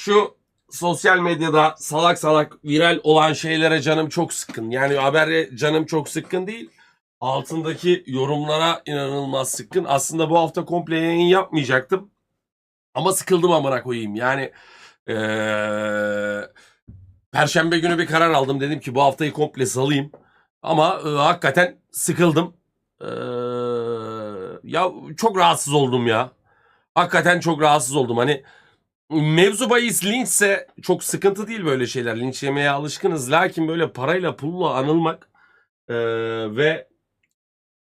şu sosyal medyada salak salak viral olan şeylere canım çok sıkkın. Yani habere canım çok sıkkın değil. Altındaki yorumlara inanılmaz sıkkın. Aslında bu hafta komple yayın yapmayacaktım. Ama sıkıldım amına koyayım. Yani eee Perşembe günü bir karar aldım. Dedim ki bu haftayı komple salayım. Ama e, hakikaten sıkıldım. Eee, ya çok rahatsız oldum ya. Hakikaten çok rahatsız oldum. Hani mevzu bahis linçse çok sıkıntı değil böyle şeyler. Linç yemeye alışkınız. Lakin böyle parayla pulla anılmak eee, ve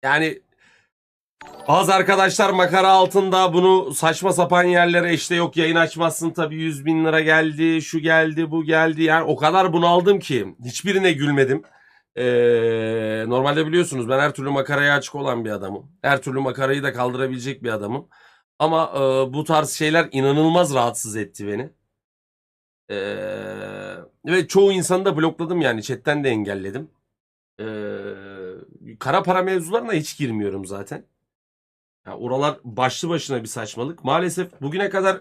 yani bazı arkadaşlar makara altında bunu saçma sapan yerlere işte yok yayın açmazsın tabii 100 bin lira geldi şu geldi bu geldi yani o kadar bunaldım ki hiçbirine gülmedim. Ee, normalde biliyorsunuz ben her türlü makaraya açık olan bir adamım. Her türlü makarayı da kaldırabilecek bir adamım. Ama e, bu tarz şeyler inanılmaz rahatsız etti beni. Ee, ve çoğu insanı da blokladım yani chatten de engelledim. Ee, kara para mevzularına hiç girmiyorum zaten. Ya oralar başlı başına bir saçmalık. Maalesef bugüne kadar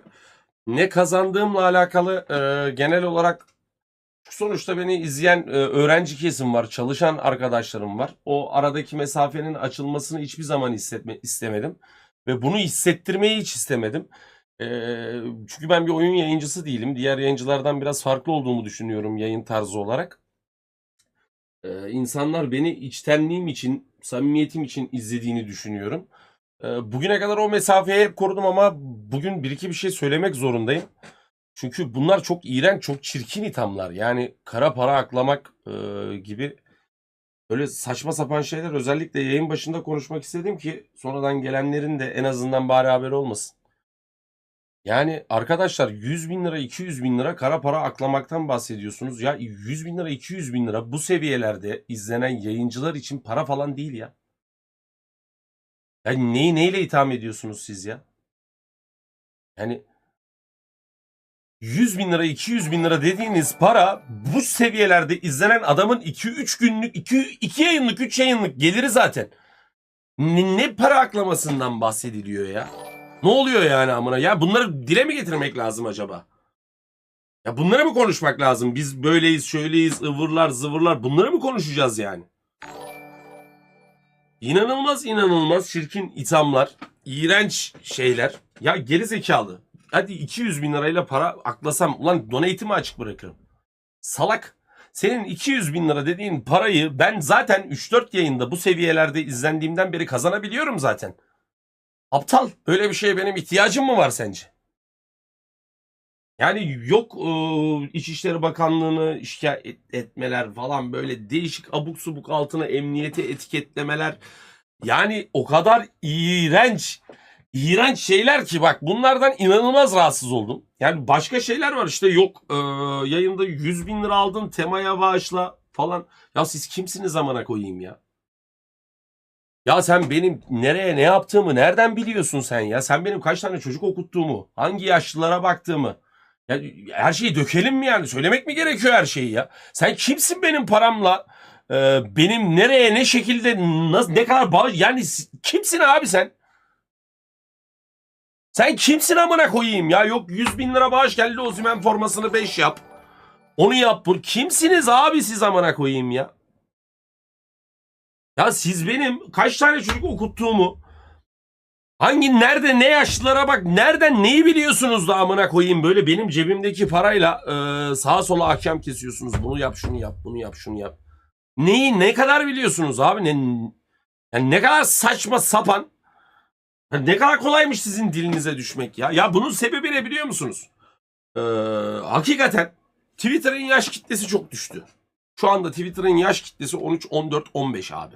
ne kazandığımla alakalı e, genel olarak sonuçta beni izleyen e, öğrenci kesim var, çalışan arkadaşlarım var. O aradaki mesafenin açılmasını hiçbir zaman hissetme, istemedim. Ve bunu hissettirmeyi hiç istemedim. Çünkü ben bir oyun yayıncısı değilim. Diğer yayıncılardan biraz farklı olduğumu düşünüyorum yayın tarzı olarak. E, insanlar beni içtenliğim için, samimiyetim için izlediğini düşünüyorum. Bugüne kadar o mesafeyi hep korudum ama bugün bir iki bir şey söylemek zorundayım. Çünkü bunlar çok iğrenç, çok çirkin ithamlar. Yani kara para aklamak e, gibi böyle saçma sapan şeyler özellikle yayın başında konuşmak istedim ki sonradan gelenlerin de en azından bari haberi olmasın. Yani arkadaşlar 100 bin lira 200 bin lira kara para aklamaktan bahsediyorsunuz. Ya 100 bin lira 200 bin lira bu seviyelerde izlenen yayıncılar için para falan değil ya. Yani neyi neyle itham ediyorsunuz siz ya? Yani 100 bin lira 200 bin lira dediğiniz para bu seviyelerde izlenen adamın 2-3 günlük 2, 2 yayınlık 3 yayınlık geliri zaten. Ne, ne para aklamasından bahsediliyor ya? Ne oluyor yani amına? Ya bunları dile mi getirmek lazım acaba? Ya bunları mı konuşmak lazım? Biz böyleyiz, şöyleyiz, ıvırlar, zıvırlar. Bunları mı konuşacağız yani? İnanılmaz inanılmaz çirkin ithamlar, iğrenç şeyler. Ya geri zekalı. Hadi 200 bin lirayla para aklasam ulan donate'imi açık bırakırım. Salak. Senin 200 bin lira dediğin parayı ben zaten 3-4 yayında bu seviyelerde izlendiğimden beri kazanabiliyorum zaten. Aptal. Böyle bir şeye benim ihtiyacım mı var sence? Yani yok e, İçişleri Bakanlığı'nı şikayet etmeler falan böyle değişik abuk subuk altına emniyete etiketlemeler. Yani o kadar iğrenç, iğrenç şeyler ki bak bunlardan inanılmaz rahatsız oldum. Yani başka şeyler var işte yok e, yayında 100 bin lira aldın temaya bağışla falan. Ya siz kimsiniz zamana koyayım ya? Ya sen benim nereye ne yaptığımı nereden biliyorsun sen ya? Sen benim kaç tane çocuk okuttuğumu, hangi yaşlılara baktığımı. Ya her şeyi dökelim mi yani? Söylemek mi gerekiyor her şeyi ya? Sen kimsin benim paramla? e, benim nereye ne şekilde nasıl ne kadar bağış yani kimsin abi sen? Sen kimsin amına koyayım ya? Yok 100 bin lira bağış geldi Osimhen formasını 5 yap. Onu yap. Bu. Kimsiniz abi siz amına koyayım ya? Ya siz benim kaç tane çocuk okuttuğumu hangi nerede ne yaşlılara bak nereden neyi biliyorsunuz da amına koyayım böyle benim cebimdeki parayla e, sağa sola ahkam kesiyorsunuz. Bunu yap şunu yap bunu yap şunu yap. Neyi ne kadar biliyorsunuz abi ne yani ne kadar saçma sapan ya ne kadar kolaymış sizin dilinize düşmek ya. Ya bunun sebebi ne biliyor musunuz? Ee, hakikaten Twitter'ın yaş kitlesi çok düştü. Şu anda Twitter'ın yaş kitlesi 13, 14, 15 abi.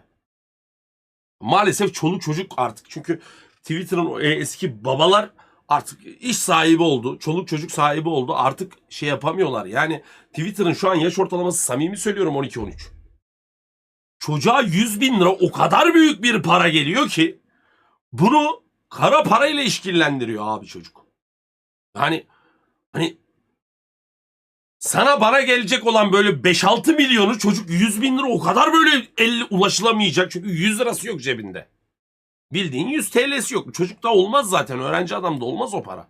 Maalesef çoluk çocuk artık. Çünkü Twitter'ın o eski babalar artık iş sahibi oldu. Çoluk çocuk sahibi oldu. Artık şey yapamıyorlar. Yani Twitter'ın şu an yaş ortalaması samimi söylüyorum 12-13. Çocuğa 100 bin lira o kadar büyük bir para geliyor ki bunu kara parayla işkillendiriyor abi çocuk. Yani hani sana bana gelecek olan böyle 5-6 milyonu çocuk 100 bin lira o kadar böyle elle ulaşılamayacak. Çünkü 100 lirası yok cebinde. Bildiğin 100 TL'si yok. Çocukta olmaz zaten. Öğrenci adamda olmaz o para.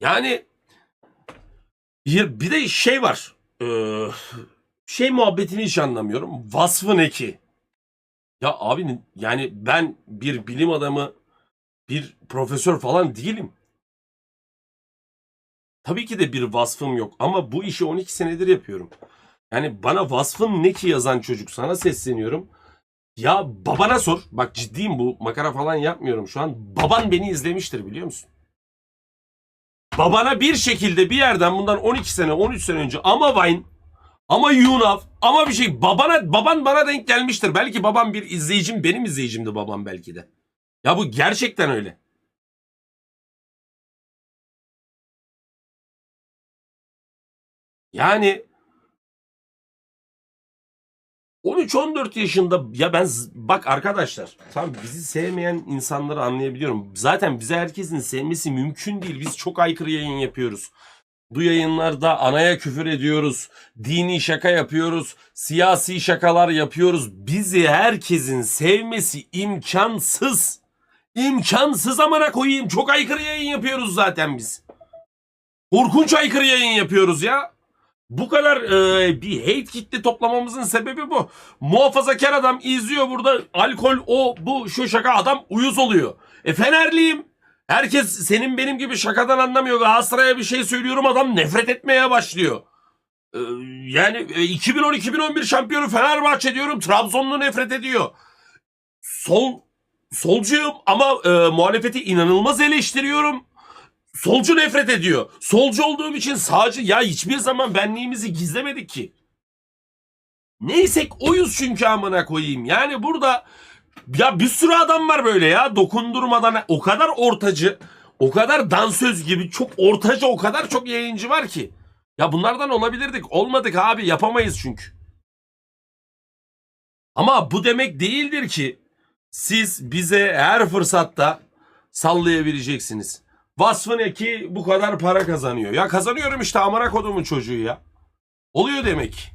Yani Bir, de şey var. Ee, şey muhabbetini hiç anlamıyorum. Vasfı ne ki? Ya abi yani ben bir bilim adamı, bir profesör falan değilim. Tabii ki de bir vasfım yok ama bu işi 12 senedir yapıyorum. Yani bana vasfın ne ki yazan çocuk sana sesleniyorum. Ya babana sor. Bak ciddiyim bu makara falan yapmıyorum şu an. Baban beni izlemiştir biliyor musun? Babana bir şekilde bir yerden bundan 12 sene 13 sene önce ama Vine ama YouNav ama bir şey babana baban bana denk gelmiştir. Belki babam bir izleyicim benim izleyicimdi babam belki de. Ya bu gerçekten öyle. Yani 13-14 yaşında ya ben bak arkadaşlar tam bizi sevmeyen insanları anlayabiliyorum. Zaten bize herkesin sevmesi mümkün değil. Biz çok aykırı yayın yapıyoruz. Bu yayınlarda anaya küfür ediyoruz. Dini şaka yapıyoruz. Siyasi şakalar yapıyoruz. Bizi herkesin sevmesi imkansız. İmkansız amına koyayım. Çok aykırı yayın yapıyoruz zaten biz. Korkunç aykırı yayın yapıyoruz ya. Bu kadar e, bir hate kitle toplamamızın sebebi bu. Muhafazakar adam izliyor burada alkol o bu şu şaka adam uyuz oluyor. E Fenerliyim. Herkes senin benim gibi şakadan anlamıyor. Galatasaray'a bir şey söylüyorum adam nefret etmeye başlıyor. E, yani e, 2010-2011 şampiyonu Fenerbahçe diyorum Trabzonlu nefret ediyor. Sol solcuyum ama e, muhalefeti inanılmaz eleştiriyorum solcu nefret ediyor. Solcu olduğum için sağcı ya hiçbir zaman benliğimizi gizlemedik ki. Neysek oyuz çünkü amına koyayım. Yani burada ya bir sürü adam var böyle ya dokundurmadan o kadar ortacı, o kadar dansöz gibi çok ortacı o kadar çok yayıncı var ki. Ya bunlardan olabilirdik. Olmadık abi yapamayız çünkü. Ama bu demek değildir ki siz bize her fırsatta sallayabileceksiniz. Vasfı ne ki bu kadar para kazanıyor. Ya kazanıyorum işte amına kodumun çocuğu ya. Oluyor demek.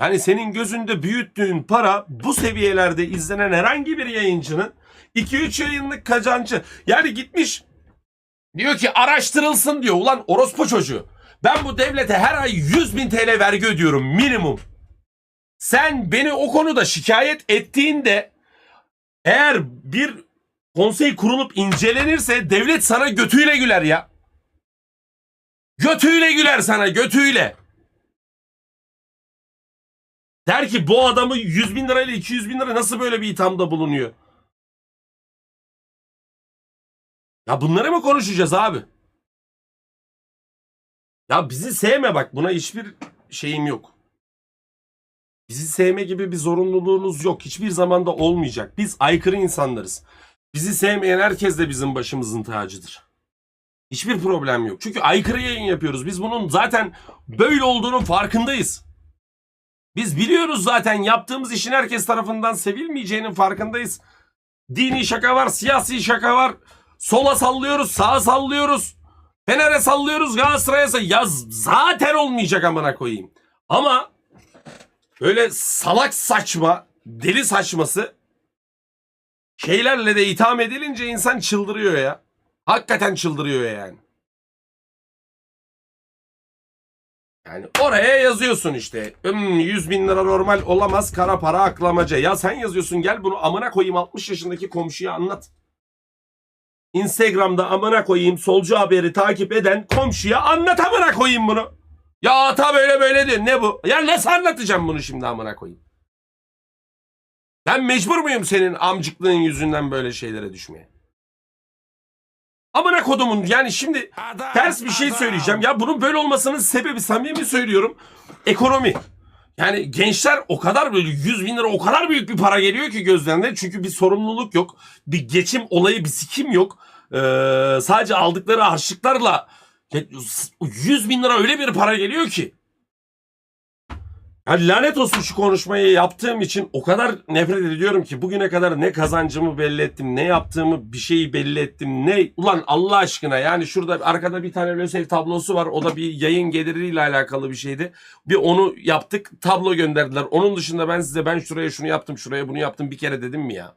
Yani senin gözünde büyüttüğün para bu seviyelerde izlenen herhangi bir yayıncının 2-3 yayınlık kazancı. Yani gitmiş diyor ki araştırılsın diyor. Ulan orospu çocuğu. Ben bu devlete her ay 100 bin TL vergi ödüyorum minimum. Sen beni o konuda şikayet ettiğinde eğer bir konsey kurulup incelenirse devlet sana götüyle güler ya. Götüyle güler sana götüyle. Der ki bu adamı 100 bin lirayla 200 bin lira nasıl böyle bir ithamda bulunuyor? Ya bunları mı konuşacağız abi? Ya bizi sevme bak buna hiçbir şeyim yok. Bizi sevme gibi bir zorunluluğunuz yok. Hiçbir zamanda olmayacak. Biz aykırı insanlarız. Bizi sevmeyen herkes de bizim başımızın tacıdır. Hiçbir problem yok. Çünkü aykırı yayın yapıyoruz. Biz bunun zaten böyle olduğunun farkındayız. Biz biliyoruz zaten yaptığımız işin herkes tarafından sevilmeyeceğinin farkındayız. Dini şaka var, siyasi şaka var. Sola sallıyoruz, sağa sallıyoruz. Fener'e sallıyoruz, Galatasaray'a sallıyoruz. Ya zaten olmayacak amına koyayım. Ama böyle salak saçma, deli saçması şeylerle de itham edilince insan çıldırıyor ya. Hakikaten çıldırıyor yani. Yani oraya yazıyorsun işte. Hmm, 100 bin lira normal olamaz kara para aklamaca. Ya sen yazıyorsun gel bunu amına koyayım 60 yaşındaki komşuya anlat. Instagram'da amına koyayım solcu haberi takip eden komşuya anlat amına koyayım bunu. Ya ata böyle böyle diyor ne bu? Ya nasıl anlatacağım bunu şimdi amına koyayım? Ben mecbur muyum senin amcıklığın yüzünden böyle şeylere düşmeye? Amına kodumun yani şimdi ters bir şey söyleyeceğim. Ya bunun böyle olmasının sebebi samimi söylüyorum. Ekonomi. Yani gençler o kadar böyle 100 bin lira o kadar büyük bir para geliyor ki gözlerinde. Çünkü bir sorumluluk yok. Bir geçim olayı bir sikim yok. Ee, sadece aldıkları harçlıklarla 100 bin lira öyle bir para geliyor ki. Yani lanet olsun şu konuşmayı yaptığım için o kadar nefret ediyorum ki bugüne kadar ne kazancımı belli ettim, ne yaptığımı bir şeyi belli ettim, ne ulan Allah aşkına yani şurada arkada bir tane LÖSEV tablosu var. O da bir yayın geliriyle alakalı bir şeydi. Bir onu yaptık, tablo gönderdiler. Onun dışında ben size ben şuraya şunu yaptım, şuraya bunu yaptım bir kere dedim mi ya?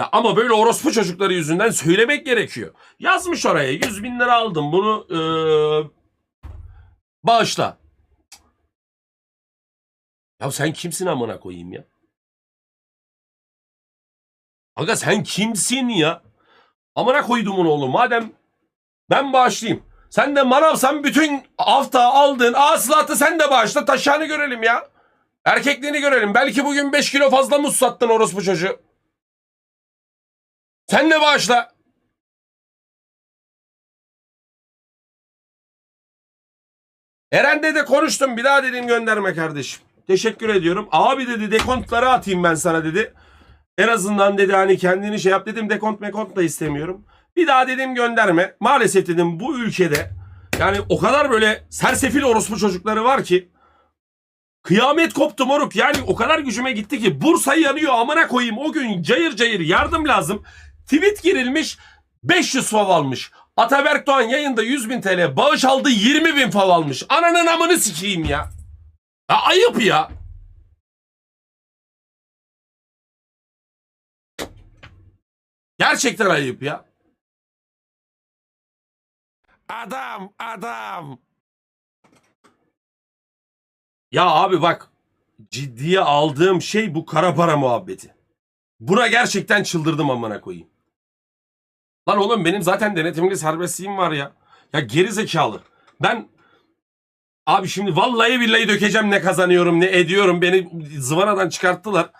Ya ama böyle orospu çocukları yüzünden söylemek gerekiyor. Yazmış oraya 100 bin lira aldım bunu eee, bağışla. Ya sen kimsin amına koyayım ya? Aga sen kimsin ya? Amına koydumun oğlu madem ben bağışlayayım. Sen de manavsan bütün hafta aldığın hasılatı sen de bağışla taşağını görelim ya. Erkekliğini görelim. Belki bugün 5 kilo fazla muz sattın orospu çocuğu. Sen de bağışla. Eren'le de konuştum. Bir daha dedim gönderme kardeşim. Teşekkür ediyorum. Abi dedi dekontları atayım ben sana dedi. En azından dedi hani kendini şey yap dedim dekont mekont da istemiyorum. Bir daha dedim gönderme. Maalesef dedim bu ülkede yani o kadar böyle sersefil orospu çocukları var ki kıyamet koptu moruk. Yani o kadar gücüme gitti ki Bursa yanıyor amına koyayım. O gün cayır cayır yardım lazım. Tweet girilmiş 500 fav almış. Ataberk Doğan yayında 100 bin TL bağış aldı 20 bin fav almış. Ananın amını sikeyim ya. Ya ayıp ya. Gerçekten ayıp ya. Adam, adam. Ya abi bak ciddiye aldığım şey bu kara para muhabbeti. Buna gerçekten çıldırdım amına koyayım. Lan oğlum benim zaten denetimli serbestliğim var ya. Ya geri zekalı. Ben abi şimdi vallahi billahi dökeceğim ne kazanıyorum ne ediyorum. Beni zıvanadan çıkarttılar.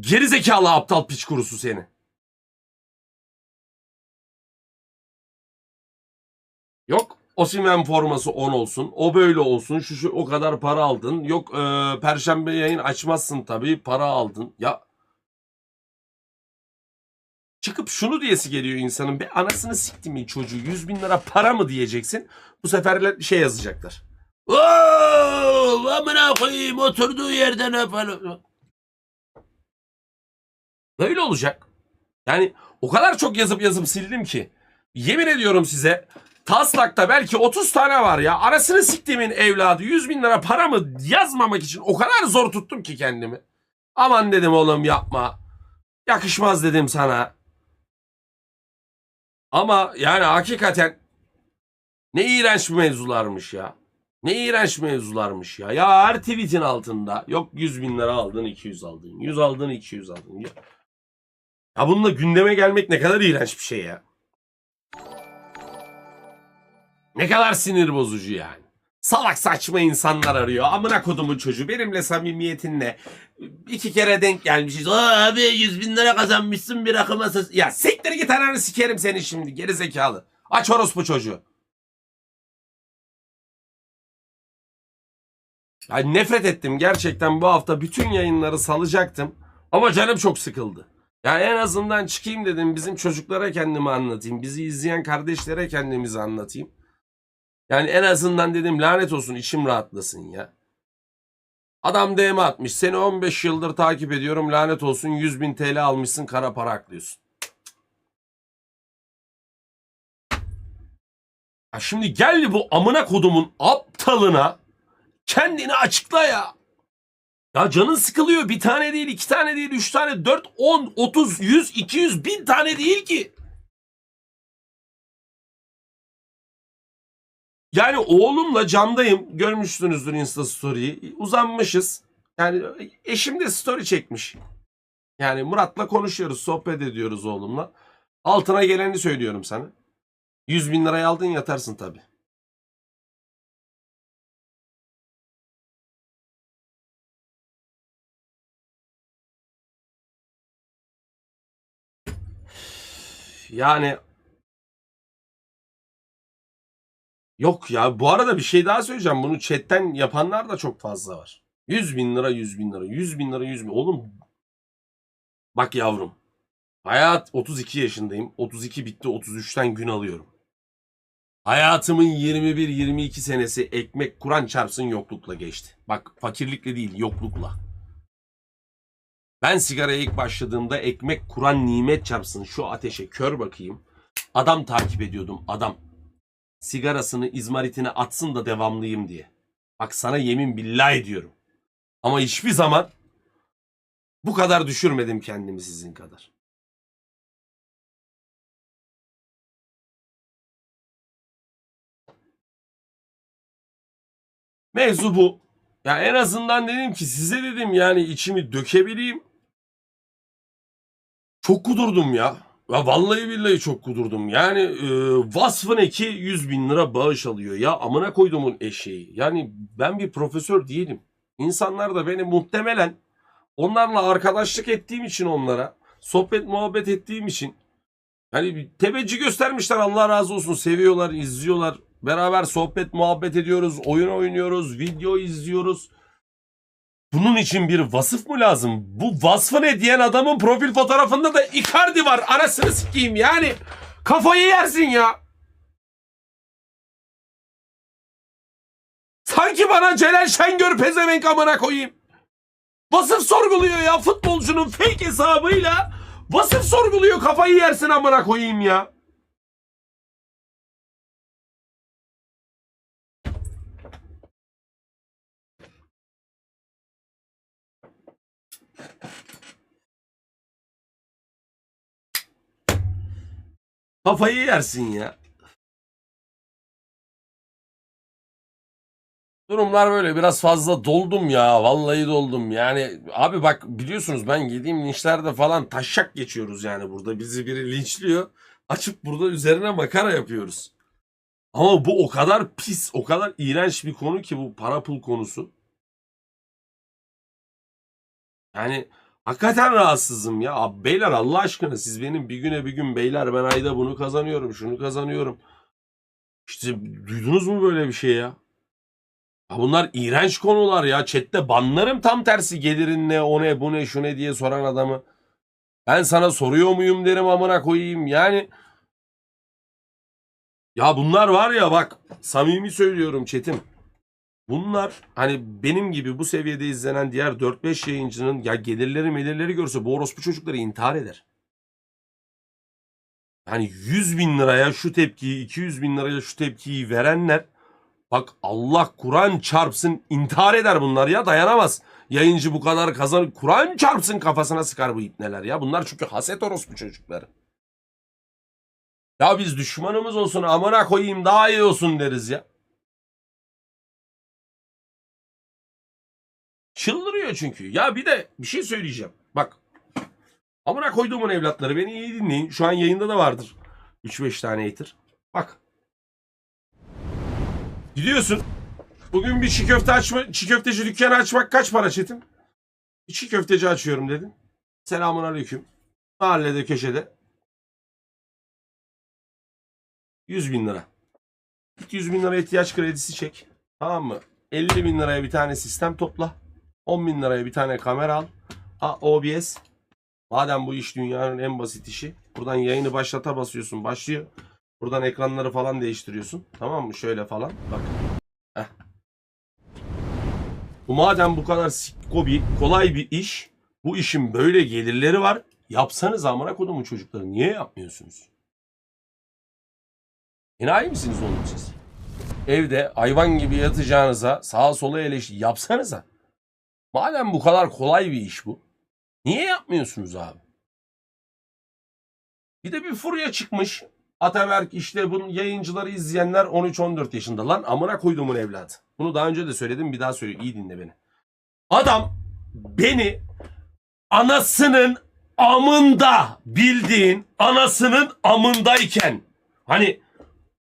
Geri zekalı aptal piç kurusu seni. Yok Osimhen forması 10 olsun. O böyle olsun. Şu şu o kadar para aldın. Yok e, perşembe yayın açmazsın tabii. Para aldın. Ya çıkıp şunu diyesi geliyor insanın. Bir anasını siktimin çocuğu 100 bin lira para mı diyeceksin. Bu sefer şey yazacaklar. Oo, amına koyayım oturduğu yerden öpelim. Böyle olacak. Yani o kadar çok yazıp yazıp sildim ki. Yemin ediyorum size Taslak'ta belki 30 tane var ya. Arasını siktiğimin evladı 100 bin lira para mı yazmamak için o kadar zor tuttum ki kendimi. Aman dedim oğlum yapma. Yakışmaz dedim sana. Ama yani hakikaten ne iğrenç mevzularmış ya. Ne iğrenç mevzularmış ya. Ya her tweetin altında yok 100 bin lira aldın 200 aldın. 100 aldın 200 aldın. Ya, ya bununla gündeme gelmek ne kadar iğrenç bir şey ya. Ne kadar sinir bozucu yani. Salak saçma insanlar arıyor. Amına kodumun çocuğu. Benimle samimiyetin ne? İki kere denk gelmişiz. Aa, abi 100 bin lira kazanmışsın bir akım masası. Ya siktir git ananı sikerim seni şimdi. Geri zekalı. Aç orospu çocuğu. Ya nefret ettim gerçekten bu hafta bütün yayınları salacaktım. Ama canım çok sıkıldı. Ya en azından çıkayım dedim bizim çocuklara kendimi anlatayım. Bizi izleyen kardeşlere kendimizi anlatayım. Yani en azından dedim lanet olsun içim rahatlasın ya. Adam DM atmış. Seni 15 yıldır takip ediyorum. Lanet olsun 100 bin TL almışsın kara para aklıyorsun. Ya şimdi gel bu amına kodumun aptalına kendini açıkla ya. Ya canın sıkılıyor. Bir tane değil, iki tane değil, üç tane, dört, on, otuz, yüz, iki yüz, bin tane değil ki. Yani oğlumla camdayım. Görmüşsünüzdür Insta Story'yi. Uzanmışız. Yani eşim de story çekmiş. Yani Murat'la konuşuyoruz, sohbet ediyoruz oğlumla. Altına geleni söylüyorum sana. 100 bin lirayı aldın yatarsın tabii. Yani Yok ya bu arada bir şey daha söyleyeceğim. Bunu chatten yapanlar da çok fazla var. 100 bin lira 100 bin lira 100 bin lira 100 bin. Oğlum bak yavrum. Hayat 32 yaşındayım. 32 bitti 33'ten gün alıyorum. Hayatımın 21-22 senesi ekmek kuran çarpsın yoklukla geçti. Bak fakirlikle değil yoklukla. Ben sigaraya ilk başladığımda ekmek kuran nimet çarpsın şu ateşe kör bakayım. Adam takip ediyordum adam sigarasını izmaritine atsın da devamlıyım diye. Bak sana yemin billah ediyorum. Ama hiçbir zaman bu kadar düşürmedim kendimi sizin kadar. Mevzu bu. Ya en azından dedim ki size dedim yani içimi dökebileyim. Çok kudurdum ya. Ya vallahi billahi çok kudurdum. Yani e, vasfın eki 100 bin lira bağış alıyor. Ya amına koyduğumun eşeği. Yani ben bir profesör değilim. İnsanlar da beni muhtemelen onlarla arkadaşlık ettiğim için onlara, sohbet muhabbet ettiğim için hani teveccüh göstermişler Allah razı olsun. Seviyorlar, izliyorlar. Beraber sohbet muhabbet ediyoruz, oyun oynuyoruz, video izliyoruz. Bunun için bir vasıf mı lazım? Bu vasfı ne diyen adamın profil fotoğrafında da Icardi var. Anasını sikeyim yani. Kafayı yersin ya. Sanki bana Celal Şengör pezevenk amına koyayım. Vasıf sorguluyor ya futbolcunun fake hesabıyla. Vasıf sorguluyor kafayı yersin amına koyayım ya. Kafayı yersin ya. Durumlar böyle biraz fazla doldum ya. Vallahi doldum. Yani abi bak biliyorsunuz ben yediğim linçlerde falan taşak geçiyoruz yani burada. Bizi biri linçliyor. Açıp burada üzerine makara yapıyoruz. Ama bu o kadar pis, o kadar iğrenç bir konu ki bu para pul konusu. Yani hakikaten rahatsızım ya. Abi, beyler Allah aşkına siz benim bir güne bir gün beyler ben ayda bunu kazanıyorum, şunu kazanıyorum. İşte duydunuz mu böyle bir şey ya? Ya bunlar iğrenç konular ya. Chat'te banlarım tam tersi gelirin ne, o ne, bu ne, şu ne diye soran adamı. Ben sana soruyor muyum derim amına koyayım. Yani ya bunlar var ya bak samimi söylüyorum chatim. Bunlar hani benim gibi bu seviyede izlenen diğer 4-5 yayıncının ya gelirleri melirleri görse bu orospu çocukları intihar eder. Yani 100 bin liraya şu tepkiyi 200 bin liraya şu tepkiyi verenler bak Allah Kur'an çarpsın intihar eder bunlar ya dayanamaz. Yayıncı bu kadar kazan Kur'an çarpsın kafasına sıkar bu ipneler ya. Bunlar çünkü haset orospu çocukları. Ya biz düşmanımız olsun amına koyayım daha iyi olsun deriz ya. Çıldırıyor çünkü. Ya bir de bir şey söyleyeceğim. Bak. Amına koyduğumun evlatları beni iyi dinleyin. Şu an yayında da vardır. 3-5 tane hater. Bak. Gidiyorsun. Bugün bir çiğ köfte açma, çiğ köfteci dükkanı açmak kaç para çetin? Bir çiğ köfteci açıyorum dedin. Selamun aleyküm. Mahallede köşede. 100 bin lira. Git 100 bin lira ihtiyaç kredisi çek. Tamam mı? 50 bin liraya bir tane sistem topla. 10 bin liraya bir tane kamera al. A, OBS. Madem bu iş dünyanın en basit işi. Buradan yayını başlata basıyorsun. Başlıyor. Buradan ekranları falan değiştiriyorsun. Tamam mı? Şöyle falan. Bak. Heh. Bu madem bu kadar sikko bir kolay bir iş. Bu işin böyle gelirleri var. Yapsanız amına kodumun çocukları. Niye yapmıyorsunuz? Enayi misiniz oğlum siz? Evde hayvan gibi yatacağınıza sağa sola eleştiri yapsanıza. Madem bu kadar kolay bir iş bu. Niye yapmıyorsunuz abi? Bir de bir furya çıkmış. Ataberk işte bunun yayıncıları izleyenler 13-14 yaşında. Lan amına koyduğumun evladı. Bunu daha önce de söyledim bir daha söyleyeyim. İyi dinle beni. Adam beni anasının amında bildiğin anasının amındayken hani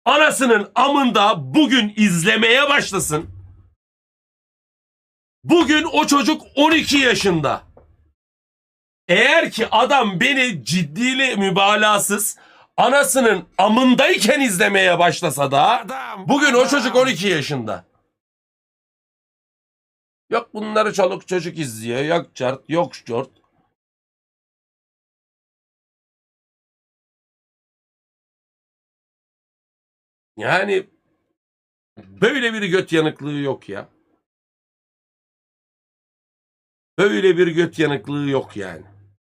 anasının amında bugün izlemeye başlasın. Bugün o çocuk 12 yaşında. Eğer ki adam beni ciddili mübalağasız anasının amındayken izlemeye başlasa da bugün o çocuk 12 yaşında. Yok bunları çoluk çocuk izliyor. Yok çart, yok şort. Yani böyle bir göt yanıklığı yok ya. Böyle bir göt yanıklığı yok yani.